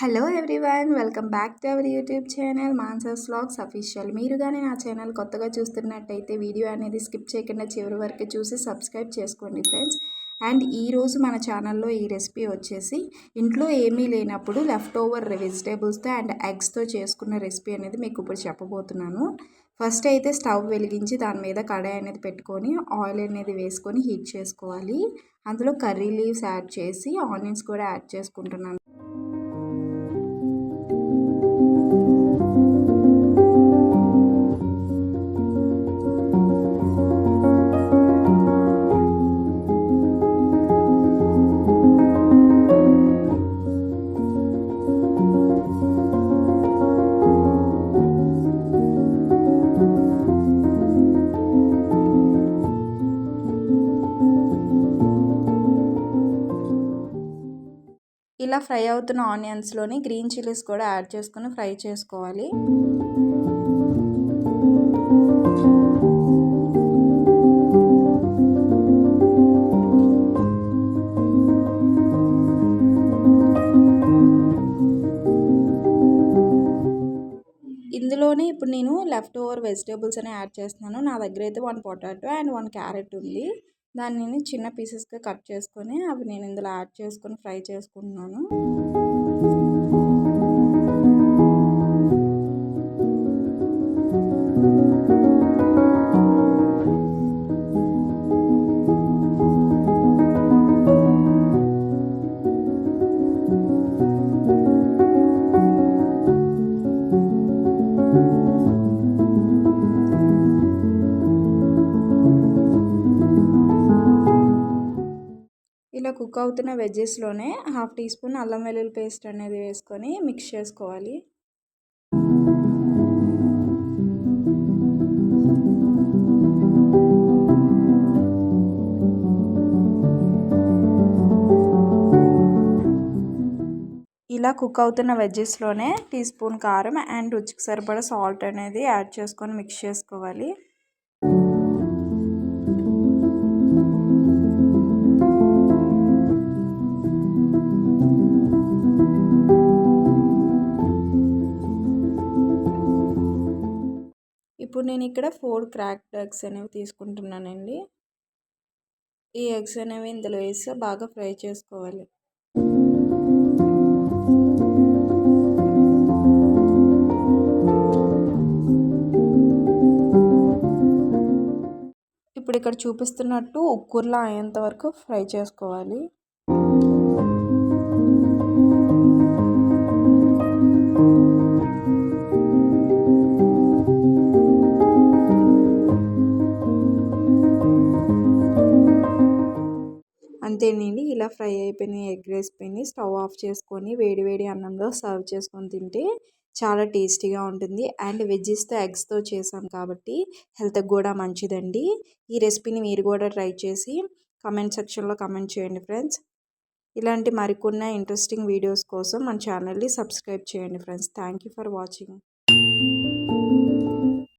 Hello everyone welcome back to our YouTube channel మాన్సర్స్ vlogs official మీరు కానీ నా channel కొత్తగా చూస్తున్నట్టయితే వీడియో అనేది స్కిప్ చేయకుండా చివరి వరకు చూసి సబ్స్క్రైబ్ చేసుకోండి ఫ్రెండ్స్ అండ్ ఈరోజు మన ఛానల్లో ఈ రెసిపీ వచ్చేసి ఇంట్లో ఏమీ లేనప్పుడు లెఫ్ట్ ఓవర్ వెజిటేబుల్స్తో అండ్ ఎగ్స్తో చేసుకున్న రెసిపీ అనేది మీకు ఇప్పుడు చెప్పబోతున్నాను. ఫస్ట్ అయితే స్టవ్ వెలిగించి దాని మీద కడాయి అనేది పెట్టుకొని ఆయిల్ అనేది వేసుకొని హీట్ చేసుకోవాలి. అందులో కర్రీ లీవ్స్ యాడ్ చేసి ఆనియన్స్ కూడా యాడ్ చేసుకుంటున్నాను. ఇలా ఫ్రై అవుతున్న ఆనియన్స్లోని గ్రీన్ చిల్లీస్ కూడా యాడ్ చేసుకొని ఫ్రై చేసుకోవాలి. ఇందులోనే ఇప్పుడు నేను లెఫ్ట్ ఓవర్ వెజిటేబుల్స్ అని యాడ్ చేస్తున్నాను. నా దగ్గర అయితే one potato and one carrot ఉంది. దాన్ని చిన్న పీసెస్గా కట్ చేసుకొని అవి నేను ఇందులో యాడ్ చేసుకొని ఫ్రై చేసుకుంటున్నాను. ఇలా కుక్ అవుతున్న వెజ్జెస్లోనే హాఫ్ టీ స్పూన్ అల్లం వెల్లుల్లి పేస్ట్ అనేది వేసుకొని మిక్స్ చేసుకోవాలి. ఇలా కుక్ అవుతున్న వెజ్జెస్లోనే టీ స్పూన్ కారం అండ్ రుచికి సరిపడా సాల్ట్ అనేది యాడ్ చేసుకొని మిక్స్ చేసుకోవాలి. ఇప్పుడు నేను ఇక్కడ ఫోర్ క్రాక్డ్ ఎగ్స్ అనేవి తీసుకుంటున్నానండి. ఈ ఎగ్స్ అనేవి ఇందులో వేసి బాగా ఫ్రై చేసుకోవాలి. ఇప్పుడు ఇక్కడ చూపిస్తున్నట్టు ఉక్కుర్లా అయ్యేంత వరకు ఫ్రై చేసుకోవాలి. అంతేనండి. ఇలా ఫ్రై అయిపోయిన ఎగ్ రెసిపీని స్టవ్ ఆఫ్ చేసుకొని వేడి వేడి అన్నంలో సర్వ్ చేసుకొని తింటే చాలా టేస్టీగా ఉంటుంది. అండ్ వెజ్జెస్తో ఎగ్స్తో చేసాం కాబట్టి హెల్త్కి కూడా మంచిదండి. ఈ రెసిపీని మీరు కూడా ట్రై చేసి కమెంట్ సెక్షన్లో కమెంట్ చేయండి ఫ్రెండ్స్. ఇలాంటి మరికొన్న ఇంట్రెస్టింగ్ వీడియోస్ కోసం మన ఛానల్ని సబ్స్క్రైబ్ చేయండి ఫ్రెండ్స్. Thank for watching.